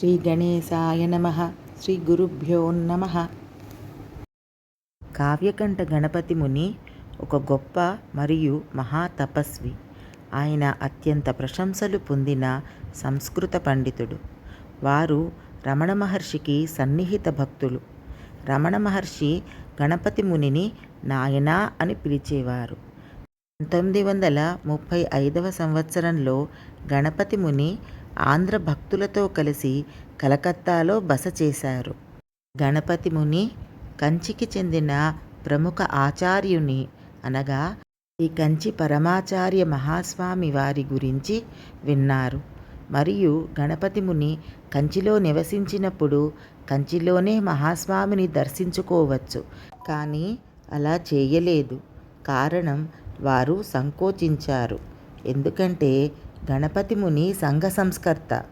శ్రీ గణేశాయ నమ. శ్రీ గురుభ్యో నమ. కావ్యకంఠ గణపతి ముని ఒక గొప్ప మరియు మహా తపస్వి. ఆయన అత్యంత ప్రశంసలు పొందిన సంస్కృత పండితుడు. వారు రమణ మహర్షికి సన్నిహిత భక్తులు. రమణ మహర్షి గణపతి మునిని నాయనా అని పిలిచేవారు. పంతొమ్మిది వందల ముప్పై ఐదవ సంవత్సరంలో గణపతి ముని ఆంధ్ర భక్తులతో కలిసి కలకత్తాలో బస చేశారు. గణపతి ముని కంచికి చెందిన ప్రముఖ ఆచార్యుని అనగా ఈ కంచి పరమాచార్య మహాస్వామి వారి గురించి విన్నారు. మరియు గణపతి ముని కంచిలో నివసించినప్పుడు కంచిలోనే మహాస్వామిని దర్శించుకోవచ్చు. కానీ అలా చేయలేదు. కారణం వారు సంకోచించారు. ఎందుకంటే గణపతి ముని సంఘ సంస్కర్త.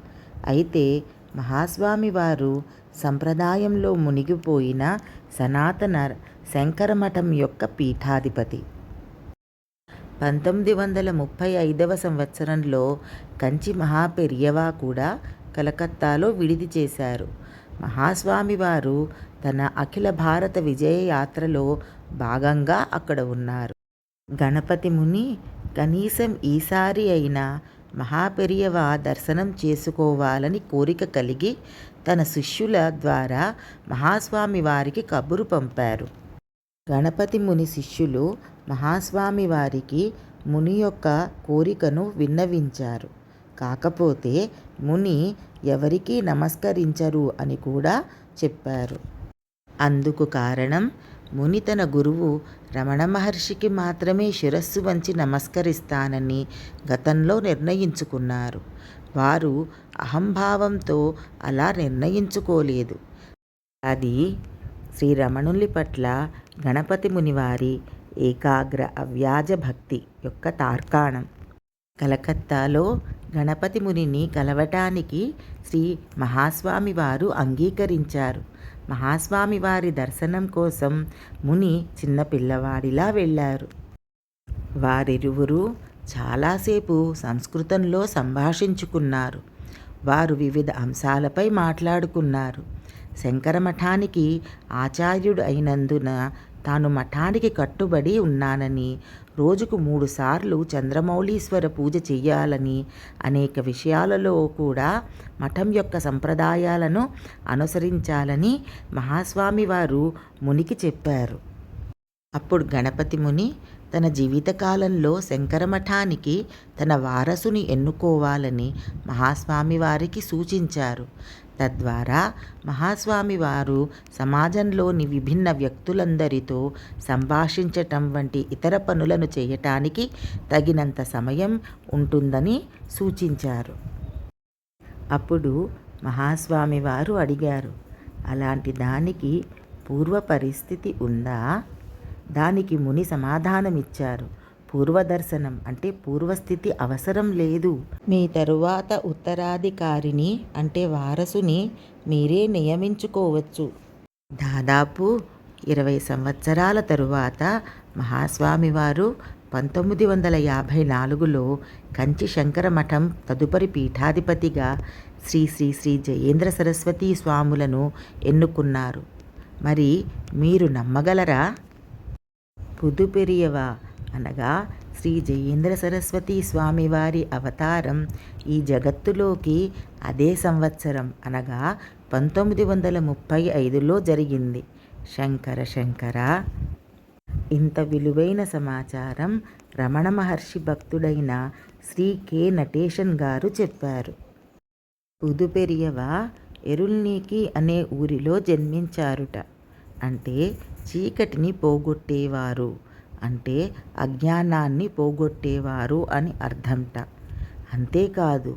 అయితే మహాస్వామి వారు సంప్రదాయంలో మునిగిపోయిన సనాతన శంకరమఠం యొక్క పీఠాధిపతి. పంతొమ్మిది వందల ముప్పై ఐదవ సంవత్సరంలో కంచి మహాపెరియవా కూడా కలకత్తాలో విడిది చేశారు. మహాస్వామి వారు తన అఖిల భారత విజయ యాత్రలో భాగంగా అక్కడ ఉన్నారు. గణపతి ముని కనీసం ఈసారి అయినా మహాపెరియవ దర్శనం చేసుకోవాలని కోరిక కలిగి తన శిష్యుల ద్వారా మహాస్వామి వారికి కబురు పంపారు. గణపతి ముని శిష్యులు మహాస్వామి వారికి ముని యొక్క కోరికను విన్నవించారు. కాకపోతే ముని ఎవరికీ నమస్కరించరు అని కూడా చెప్పారు. అందుకు కారణం ముని తన గురువు రమణ మహర్షికి మాత్రమే శిరస్సు వంచి నమస్కరిస్తానని గతంలో నిర్ణయించుకున్నారు. వారు అహంభావంతో అలా నిర్ణయించుకోలేదు. అది శ్రీ రమణుల్లి పట్ల గణపతి మునివారి ఏకాగ్ర అవ్యాజ భక్తి యొక్క తార్కాణం. కలకత్తాలో గణపతి మునిని కలవటానికి శ్రీ మహాస్వామి వారు అంగీకరించారు. మహాస్వామి వారి దర్శనం కోసం ముని చిన్న పిల్లవాడిలా వెళ్ళారు. వారిరువురు చాలాసేపు సంస్కృతంలో సంభాషించుకున్నారు. వారు వివిధ అంశాలపై మాట్లాడుకున్నారు. శంకర మఠానికి ఆచార్యుడు అయినందున తాను మఠానికి కట్టుబడి ఉన్నానని రోజుకు మూడుసార్లు చంద్రమౌళీశ్వర పూజ చెయ్యాలని అనేక విషయాలలో కూడా మఠం యొక్క సంప్రదాయాలను అనుసరించాలని మహాస్వామి వారు మునికి చెప్పారు. అప్పుడు గణపతి ముని తన జీవితకాలంలో శంకరమఠానికి తన వారసుని ఎన్నుకోవాలని మహాస్వామి వారికి సూచించారు. తద్వారా మహాస్వామి వారు సమాజంలోని విభిన్న వ్యక్తులందరితో సంభాషించటం వంటి ఇతర పనులను చేయటానికి తగినంత సమయం ఉంటుందని సూచించారు. అప్పుడు మహాస్వామి వారు అడిగారు అలాంటి దానికి పూర్వ పరిస్థితి ఉందా? దానికి ముని సమాధానమిచ్చారు. పూర్వదర్శనం అంటే పూర్వస్థితి అవసరం లేదు. మీ తరువాత ఉత్తరాధికారిని అంటే వారసుని మీరే నియమించుకోవచ్చు. దాదాపు ఇరవై సంవత్సరాల తరువాత మహాస్వామివారు పంతొమ్మిది వందల యాభై నాలుగులో కంచి శంకర మఠం తదుపరి పీఠాధిపతిగా శ్రీ శ్రీ శ్రీ జయేంద్ర సరస్వతీ స్వాములను ఎన్నుకున్నారు. మరి మీరు నమ్మగలరా? పుదుపెరియవా? అనగా శ్రీ జయేంద్ర సరస్వతి స్వామివారి అవతారం ఈ జగత్తులోకి అదే సంవత్సరం. అనగా పంతొమ్మిది వందల ముప్పై ఐదులో జరిగింది. శంకర శంకర. ఇంత విలువైన సమాచారం రమణ మహర్షి భక్తుడైన శ్రీ కె. నటేషన్ గారు చెప్పారు. పుదుపెరియవ ఎరుల్నీకి అనే ఊరిలో జన్మించారుట. అంటే చీకటిని పోగొట్టేవారు అంటే అజ్ఞానాన్ని పోగొట్టేవారు అని అర్థంట. అంతేకాదు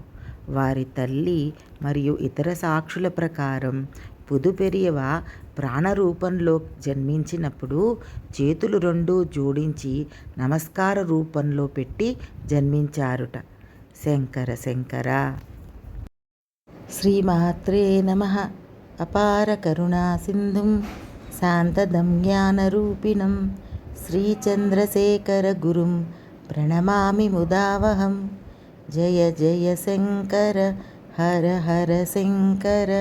వారి తల్లి మరియు ఇతర సాక్షుల ప్రకారం పుదుపెరియవ ప్రాణరూపంలో జన్మించినప్పుడు చేతులు రెండు జోడించి నమస్కార రూపంలో పెట్టి జన్మించారుట. శంకర శంకర. శ్రీమాత్రే నమ. అపార కరుణా సింధుం. శాంతదం జ్ఞానరూపిణం శ్రీచంద్రశేఖరగురుం ప్రణమామి ముదావహం జయ జయ శంకర హర హర శంకర